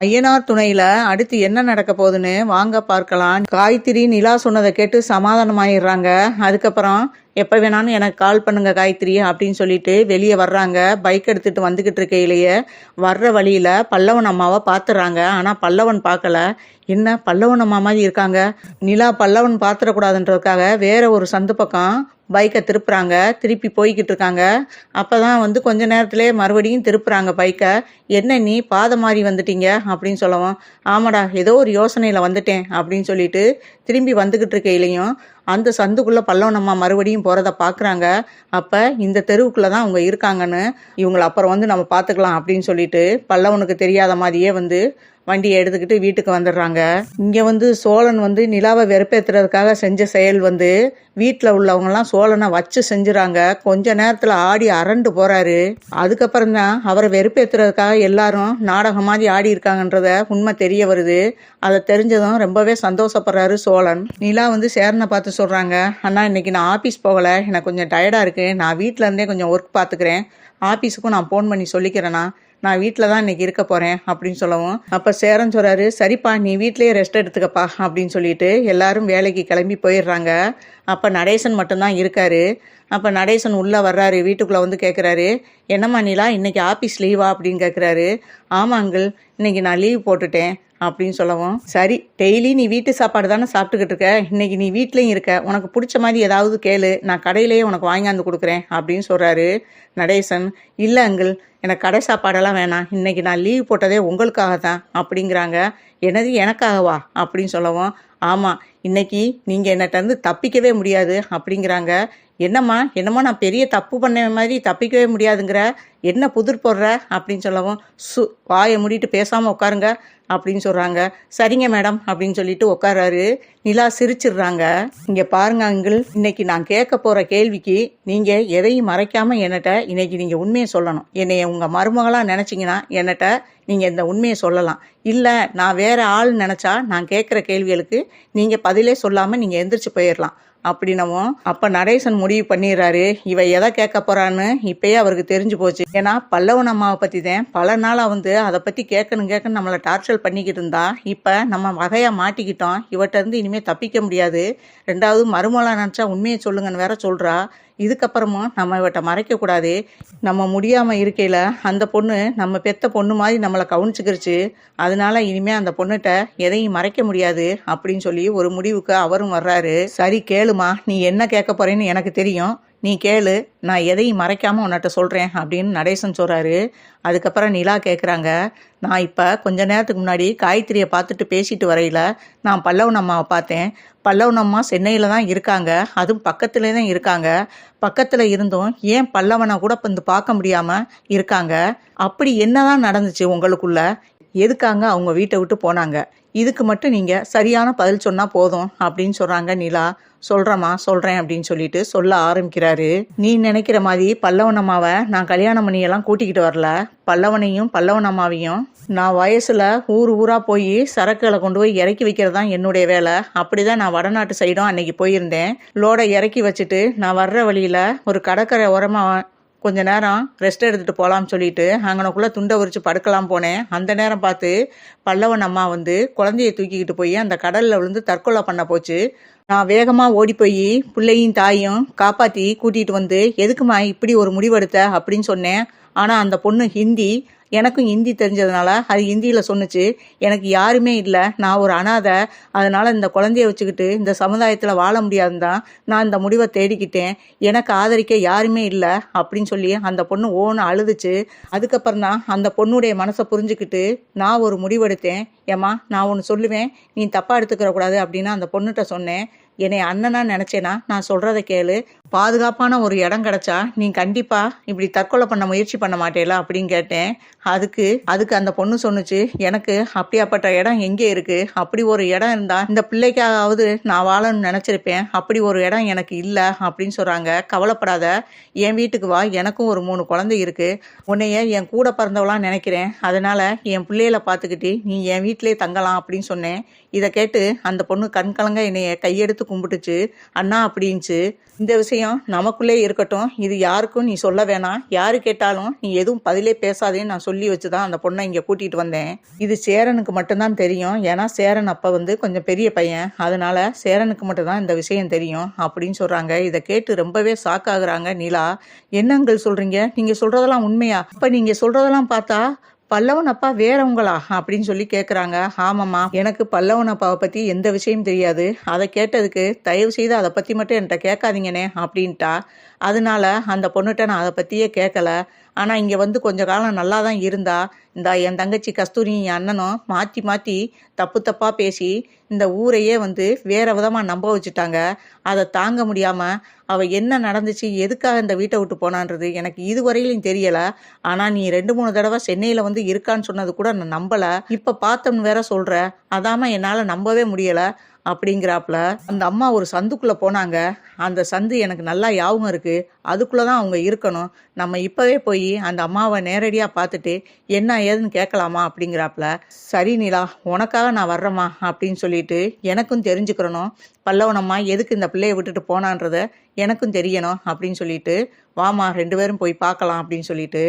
ஐயனார் துணையில அடுத்து என்ன நடக்க போகுதுன்னு வாங்க பார்க்கலாம். காயத்ரி நிலா சொன்னதை கேட்டு சமாதானமாயிடுறாங்க. அதுக்கப்புறம் எப்போ வேணாலும் எனக்கு கால் பண்ணுங்க காயத்ரி அப்படின்னு சொல்லிட்டு வெளியே வர்றாங்க. பைக் எடுத்துட்டு வந்துகிட்டு இருக்கையிலேயே வர்ற வழியில பல்லவன் அம்மாவை பார்த்துறாங்க ஆனால் பல்லவன் பார்க்கல என்ன பல்லவன் அம்மா மாதிரி இருக்காங்க? நிலா பல்லவன் பார்த்துடக்கூடாதுன்றதுக்காக வேற ஒரு சந்து பக்கம் பைக்கை திருப்புறாங்க. திருப்பி போய்கிட்டு இருக்காங்க அப்பதான் வந்து கொஞ்ச நேரத்திலே மறுபடியும் திருப்புறாங்க பைக்கை என்ன நீ பாதை மாறி வந்துட்டீங்க? அப்படின்னு சொல்லவும் ஆமாடா ஏதோ ஒரு யோசனையில் வந்துட்டேன் அப்படின்னு சொல்லிட்டு திரும்பி வந்துகிட்டு இருக்கையிலையும் அந்த சந்துக்குள்ளே பல்லவனம்மா மறுபடியும் போகிறத பார்க்குறாங்க அப்போ இந்த தெருவுக்குள்ளே தான் அவங்க இருக்காங்கன்னு இவங்களை அப்புறம் வந்து நம்ம பார்த்துக்கலாம் அப்படின்னு சொல்லிட்டு பல்லவனுக்கு தெரியாத மாதிரியே வந்து வண்டியை எடுத்துக்கிட்டு வீட்டுக்கு வந்துடுறாங்க. இங்கே வந்து சோழன் வந்து நிலாவை வெறுப்பேற்றுறதுக்காக செஞ்ச செயல் வந்து வீட்டில் உள்ளவங்கலாம் சோழனை வச்சு செஞ்சுறாங்க. கொஞ்ச நேரத்தில் ஆடி அரண்டு போகிறாரு அதுக்கப்புறம் தான் அவரை வெறுப்பேற்றுறதுக்காக எல்லாரும் நாடகம் மாதிரி ஆடி இருக்காங்கன்றத உண்மை தெரிய வருது. அதை தெரிஞ்சதும் ரொம்பவே சந்தோஷப்படுறாரு சோழன். நிலா வந்து சேரனை பார்த்து சொல்கிறாங்க அண்ணா இன்னைக்கு நான் ஆஃபீஸ் போகலை. எனக்கு கொஞ்சம் டயர்டாக இருக்குது நான் வீட்டிலருந்தே கொஞ்சம் ஒர்க் பார்த்துக்கிறேன் ஆஃபீஸுக்கும் நான் ஃபோன் பண்ணி சொல்லிக்கிறேண்ணா. நான் வீட்டில் தான் இன்னைக்கு இருக்க போகிறேன் அப்படின்னு சொல்லவும். அப்போ சேரன் சொல்கிறாரு சரிப்பா நீ வீட்லேயே ரெஸ்ட் எடுத்துக்கப்பா அப்படின்னு சொல்லிட்டு எல்லாரும் வேலைக்கு கிளம்பி போயிடுறாங்க. அப்போ நடேசன் மட்டும்தான் இருக்காரு. அப்போ நடேசன் உள்ளே வர்றாரு வீட்டுக்குள்ளே வந்து கேட்குறாரு என்னம்மா நிலா இன்னைக்கு ஆஃபீஸ் லீவா அப்படின்னு கேட்குறாரு ஆமாங்கள் இன்னைக்கு நான் லீவ் போட்டுட்டேன். அப்படின்னு சொல்லவும் சரி டெய்லி நீ வீட்டு சாப்பாடு தானே சாப்பிட்டுக்கிட்டு இருக்க இன்னைக்கு நீ வீட்லேயும் இருக்க உனக்கு பிடிச்ச மாதிரி ஏதாவது கேளு நான் கடையிலேயே உனக்கு வாங்கியாந்து கொடுக்குறேன் அப்படின்னு சொல்கிறாரு நடேசன். இல்லை அங்கிள் எனக்கு கடை சாப்பாடெல்லாம் வேணாம் இன்னைக்கு நான் லீவ் போட்டதே உங்களுக்காக தான் அப்படிங்கிறாங்க. என்னது எனக்காகவா? அப்படின்னு சொல்லவும் ஆமாம் இன்னைக்கு நீங்கள் என்னகிட்ட தப்பிக்கவே முடியாது அப்படிங்கிறாங்க. என்னம்மா என்னமோ நான் பெரிய தப்பு பண்ண மாதிரி தப்பிக்கவே முடியாதுங்கிற? என்ன புதிர் போடுற? அப்படின்னு சொல்லவும் சு வாயை மூடிட்டு பேசாமல் உட்காருங்க அப்படின்னு சொல்கிறாங்க சரிங்க மேடம் அப்படின்னு சொல்லிட்டு உட்காராரு நிலா சிரிச்சிடுறாங்க. இங்கே பாருங்க அங்கிள் இன்னைக்கு நான் கேட்க போகிற கேள்விக்கு நீங்கள் எதையும் மறைக்காமல் என்னட்ட இன்னைக்கு நீங்கள் உண்மையை சொல்லணும். என்னை உங்கள் மருமகளாக நினச்சிங்கன்னா என்னட்ட நீங்கள் இந்த உண்மையை சொல்லலாம். இல்லை நான் வேற ஆள் நினச்சா நான் கேட்குற கேள்விகளுக்கு நீங்கள் பதிலே சொல்லாமல் நீங்கள் எந்திரிச்சு போயிடலாம் அப்படின்னவும் அப்போ நடேசன் முடிவு பண்ணிடுறாரு. இவ எதை கேட்க போறான்னு இப்பயே அவருக்கு தெரிஞ்சு போச்சு. ஏன்னா பல்லவன் அம்மாவை பற்றி தான் பல நாளாக வந்து அதை பற்றி கேட்கணும் கேட்கணும் நம்மளை டார்ச்சர் பண்ணிக்கிட்டு இருந்தா. இப்போ நம்ம வகையாக மாட்டிக்கிட்டோம். இவட்ட இருந்து தப்பிக்க முடியாது. ரெண்டாவது மறுமலா நினச்சா உண்மையை சொல்லுங்கன்னு வேற சொல்கிறா இதுக்கப்புறமும் நம்ம இவட்ட மறைக்கக்கூடாது நம்ம முடியாமல் இருக்கையில் அந்த பொண்ணு நம்ம பெத்த பொண்ணு மாதிரி நம்மளை கவனிச்சுக்கிருச்சு. அதனால இனிமே அந்த பொண்ணுகிட்ட எதையும் மறைக்க முடியாது அப்படின்னு சொல்லி ஒரு முடிவுக்கு அவரும் வர்றாரு. சரி கேளுமா நீ என்ன கேட்க போறேன்னு எனக்கு தெரியும். நீ கேளு நான் எதையும் மறைக்காம உன்கிட்ட சொல்கிறேன் அப்படின்னு நடேசன் சொல்கிறாரு அதுக்கப்புறம் நிலா கேட்குறாங்க நான் இப்போ கொஞ்ச நேரத்துக்கு முன்னாடி காயத்ரியை பார்த்துட்டு பேசிட்டு வரையில நான் பல்லவன் அம்மாவை பார்த்தேன். பல்லவன் அம்மா சென்னையில் தான் இருக்காங்க அதுவும் பக்கத்துலேயே தான் இருக்காங்க. பக்கத்தில் இருந்தும் ஏன் பல்லவனை கூட வந்து பார்க்க முடியாமல் இருக்காங்க? அப்படி என்னதான் நடந்துச்சு உங்களுக்குள்ள? எதுக்காங்க அவங்க வீட்டை விட்டு போனாங்க? இதுக்கு மட்டும் நீங்கள் சரியான பதில் சொன்னால் போதும் அப்படின்னு சொல்கிறாங்க நிலா. சொல்கிறேம்மா சொல்கிறேன் அப்படின்னு சொல்லிட்டு சொல்ல ஆரம்பிக்கிறாரு. நீ நினைக்கிற மாதிரி பல்லவன் அம்மாவை நான் கல்யாணம் பண்ணியெல்லாம் கூட்டிக்கிட்டு வரல. பல்லவனையும் பல்லவன் அம்மாவையும் நான் வயசில் ஊர் ஊராக போய் சரக்குகளை கொண்டு போய் இறக்கி வைக்கிறது தான் என்னுடைய வேலை. அப்படி தான் நான் வடநாட்டு சைடும் அன்னைக்கு போயிருந்தேன். லோடை இறக்கி வச்சுட்டு நான் வர்ற வழியில் ஒரு கடற்கரை உரமாக கொஞ்ச நேரம் ரெஸ்ட் எடுத்துகிட்டு போகலாம்னு சொல்லிட்டு அங்கனக்குள்ளே துண்டை உரிச்சு படுக்கலாம் போனேன். அந்த நேரம் பார்த்து பல்லவன் அம்மா வந்து குழந்தைய தூக்கிக்கிட்டு போய் அந்த கடலில் விழுந்து தற்கொலை பண்ண போச்சு. நான் வேகமாக ஓடி போய் பிள்ளையும் தாயும் காப்பாற்றி கூட்டிகிட்டு வந்து எதுக்குமா இப்படி ஒரு முடிவெடுத்த அப்படின்னு சொன்னேன். ஆனால் அந்த பொண்ணு ஹிந்தி எனக்கும் ஹிந்தி தெரிஞ்சதுனால அது ஹிந்தியில் சொன்னுச்சு. எனக்கு யாருமே இல்லை. நான் ஒரு அனாதை. அதனால் இந்த குழந்தைய வச்சுக்கிட்டு இந்த சமுதாயத்தில் வாழ முடியாதுன்னு தான் நான் இந்த முடிவை தேடிக்கிட்டேன். எனக்கு ஆதரிக்க யாருமே இல்லை அப்படின்னு சொல்லி அந்த பொண்ணு ஓன்னு அழுதுச்சு. அதுக்கப்புறம் தான் அந்த பொண்ணுடைய மனசை புரிஞ்சுக்கிட்டு நான் ஒரு முடிவெடுத்தேன். ஏம்மா நான் ஒன்று சொல்லுவேன். நீ தப்பாக எடுத்துக்கிற கூடாது அப்படின்னு அந்த பொண்ணுகிட்ட சொன்னேன். என்னை அண்ணனா நினச்சேனா? நான் சொல்கிறத கேளு. பாதுகாப்பான ஒரு இடம் கிடைச்சா நீ கண்டிப்பாக இப்படி தற்கொலை பண்ண முயற்சி பண்ண மாட்டேல அப்படின்னு கேட்டேன். அதுக்கு அதுக்கு அந்த பொண்ணு சொன்னுச்சு எனக்கு அப்படியாப்பட்ட இடம் எங்கே இருக்குது அப்படி ஒரு இடம் இருந்தால் இந்த பிள்ளைக்காவது நான் வாழணும்னு நினச்சிருப்பேன். அப்படி ஒரு இடம் எனக்கு இல்லை அப்படின்னு சொல்கிறாங்க கவலைப்படாத என் வீட்டுக்கு வா. எனக்கும் ஒரு மூணு குழந்தை இருக்குது உன்னைய என் கூட பிறந்தவளாம் நினைக்கிறேன். அதனால் என் பிள்ளையில பார்த்துக்கிட்டு நீ என் வீட்டிலே தங்கலாம் அப்படின்னு சொன்னேன். இதை கேட்டு அந்த பொண்ணு கண் கலங்க என்னைய கையெடுத்து கும்பிட்டுச்சு. அண்ணா அப்படின்ச்சு. இந்த விஷயம் நமக்குள்ளே இருக்கட்டும். இது யாருக்கும் நீ சொல்ல வேணாம். யாரு கேட்டாலும் நீ எதுவும் பதிலே பேசாதேன்னு நான் சொல்லி சொல்லி வச்சு தான் அந்த பொண்ணை இங்கே கூட்டிகிட்டு வந்தேன். இது சேரனுக்கு மட்டும்தான் தெரியும். ஏன்னா சேரன் அப்போ வந்து கொஞ்சம் பெரிய பையன். அதனால சேரனுக்கு மட்டும்தான் இந்த விஷயம் தெரியும் அப்படின்னு சொல்கிறாங்க இதை கேட்டு ரொம்பவே ஷாக் ஆகுறாங்க நிலா. என்னங்கள் சொல்கிறீங்க நீங்கள் சொல்கிறதெல்லாம் உண்மையா? இப்போ நீங்கள் சொல்கிறதெல்லாம் பார்த்தா பல்லவன் அப்பா வேறவங்களா அப்படின்னு சொல்லி கேட்குறாங்க ஆமாம்மா எனக்கு பல்லவன் அப்பாவை பற்றி எந்த விஷயம் தெரியாது. அதை கேட்டதுக்கு தயவு செய்து அதை பற்றி மட்டும் என்கிட்ட கேட்காதீங்கண்ணே அப்படின்ட்டா. அதனால அந்த பொண்ணுகிட்ட நான் அதை பற்றியே கேட்கல. ஆனால் இங்கே வந்து கொஞ்ச காலம் நல்லா தான் இருந்தா இந்த என் தங்கச்சி கஸ்தூரி என் அண்ணனும் மாற்றி மாற்றி தப்பு தப்பாக பேசி இந்த ஊரையே வந்து வேற விதமாக நம்ப வச்சுட்டாங்க. அதை தாங்க முடியாமல் அவள் என்ன நடந்துச்சு எதுக்காக இந்த வீட்டை விட்டு போனான்றது எனக்கு இதுவரையிலும் தெரியலை. ஆனால் நீ ரெண்டு மூணு தடவை சென்னையில் வந்து இருக்கான்னு சொன்னது கூட நான் நம்பலை. இப்போ பார்த்தோம்னு வேற சொல்கிற அதாம என்னால் நம்பவே முடியலை. அப்படிங்கிறாப்புல அந்த அம்மா ஒரு சந்துக்குள்ளே போனாங்க. அந்த சந்து எனக்கு நல்லா ஞாபகம் இருக்குது அதுக்குள்ளே தான் அவங்க இருக்கணும். நம்ம இப்போவே போய் அந்த அம்மாவை நேரடியாக பார்த்துட்டு என்ன ஏதுன்னு கேட்கலாமா அப்படிங்கிறாப்புல சரி நிலா உனக்காக நான் வர்றேம்மா அப்படின்னு சொல்லிட்டு எனக்கும் தெரிஞ்சுக்கிறணும் பல்லவனம்மா எதுக்கு இந்த பிள்ளையை விட்டுட்டு போனான்றத எனக்கும் தெரியணும் அப்படின்னு சொல்லிட்டு வாமா ரெண்டு பேரும் போய் பார்க்கலாம் அப்படின்னு சொல்லிட்டு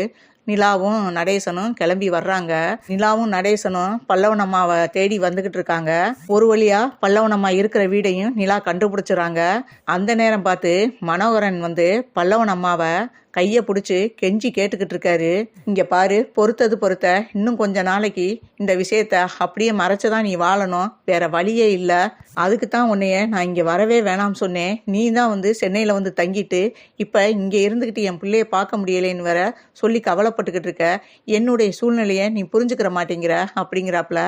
நிலாவும் நடேசனும் கிளம்பி வர்றாங்க. நிலாவும் நடேசனும் பல்லவன் அம்மாவை தேடி வந்துகிட்டு இருக்காங்க. ஒரு வழியா பல்லவனம்மா இருக்கிற வீடையும் நிலா கண்டுபிடிச்சிடுறாங்க அந்த நேரம் பார்த்து மனோகரன் வந்து பல்லவன் அம்மாவை கையை பிடிச்சி கெஞ்சி கேட்டுக்கிட்டு இருக்காரு. இங்க பாரு பொறுத்தது பொறுத்த இன்னும் கொஞ்ச நாளைக்கு இந்த விஷயத்த அப்படியே மறைச்சுதான் நீ வாழணும். வேற வழியே இல்லை. அதுக்கு தான் உன்னைய நான் இங்கே வரவே வேணாம் சொன்னேன். நீ தான் வந்து சென்னையில் வந்து தங்கிட்டு இப்போ இங்கே இருந்துக்கிட்டு என் பிள்ளைய பார்க்க முடியலைன்னு வேற சொல்லி கவலைப்பட்டுக்கிட்டு இருக்க. என்னுடைய சூழ்நிலையை நீ புரிஞ்சுக்கிற மாட்டேங்கிற அப்படிங்கிறாப்புல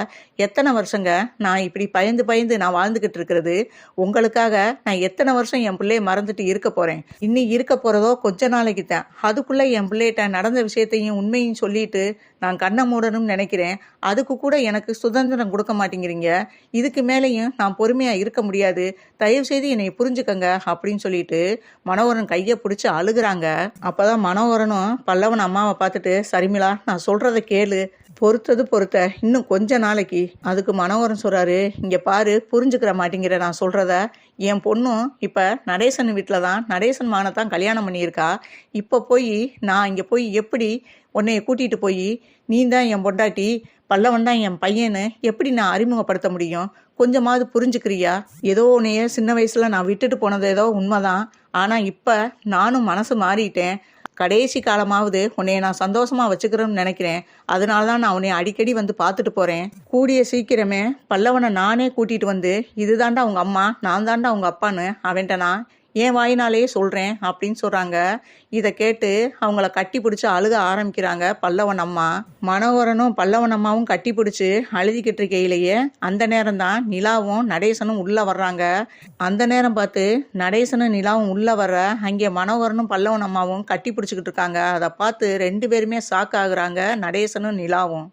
எத்தனை வருஷங்க நான் இப்படி பயந்து பயந்து நான் வாழ்ந்துக்கிட்டு இருக்கிறது? உங்களுக்காக நான் எத்தனை வருஷம் என் பிள்ளைய மறந்துட்டு இருக்க போகிறேன் இன்னும் இருக்க போகிறதோ கொஞ்ச நாளைக்கு நினைத்தேன் அதுக்குள்ளே என் பிள்ளைகிட்ட நடந்த விஷயத்தையும் உண்மையும் சொல்லிட்டு நான் கண்ணை மூடணும்னு நினைக்கிறேன். அதுக்கு கூட எனக்கு சுதந்திரம் கொடுக்க மாட்டேங்கிறீங்க. இதுக்கு மேலேயும் நான் பொறுமையாக இருக்க முடியாது. தயவு செய்து என்னை புரிஞ்சுக்கங்க அப்படின்னு சொல்லிட்டு மனோகரன் கையை பிடிச்சி அழுகுறாங்க. அப்போதான் மனோகரனும் பல்லவன் அம்மாவை பார்த்துட்டு சரிமிளா நான் சொல்கிறத கேளு. பொறுத்தது பொறுத்த இன்னும் கொஞ்ச நாளைக்கு. அதுக்கு மனோகரன் சொல்கிறாரு இங்கே பாரு புரிஞ்சுக்கிற மாட்டேங்கிற நான் சொல்கிறத என் பொண்ணும் இப்போ நடேசன் வீட்டில் தான் நடேசன் மானை தான் கல்யாணம் பண்ணியிருக்கா. இப்போ போய் நான் இங்கே போய் எப்படி உன்னைய கூட்டிகிட்டு போய்? நீ தான் என் பொண்டாட்டி பல்லவன் தான் என் பையன்னு எப்படி நான் அறிமுகப்படுத்த முடியும்? கொஞ்சமாவது புரிஞ்சுக்கிறியா? ஏதோ உன்னைய சின்ன வயசில் நான் விட்டுட்டு போனது ஏதோ உண்மைதான். ஆனால் இப்போ நானும் மனசு மாறிட்டேன். கடைசி காலமாவது உன்னைய நான் சந்தோஷமா வச்சுக்கிறேன்னு நினைக்கிறேன். அதனால தான் நான் உன்னை அடிக்கடி வந்து பார்த்துட்டு போறேன். கூடிய சீக்கிரமே பல்லவனை நானே கூட்டிட்டு வந்து இதுதாண்டா உங்க அம்மா நான் தாண்டா உங்க அப்பான்னு அவன்கிட்ட நான் என் வாயினாலே சொல்கிறேன் அப்படின்னு சொல்கிறாங்க இதை கேட்டு அவங்கள கட்டி பிடிச்சி அழுக ஆரம்பிக்கிறாங்க பல்லவன் அம்மா. மனோகரனும் பல்லவன் அம்மாவும் கட்டி பிடிச்சி அழுதிக்கிட்டு இருக்கையிலேயே அந்த நேரம் தான் நிலாவும் நடேசனும் உள்ளே வர்றாங்க. அந்த நேரம் பார்த்து நடேசனும் நிலாவும் உள்ளே வர்ற அங்கே மனோகரனும் பல்லவன் அம்மாவும் கட்டி பிடிச்சிக்கிட்டு இருக்காங்க. அதை பார்த்து ரெண்டு பேருமே ஷாக் ஆகுறாங்க நடேசனும் நிலாவும்.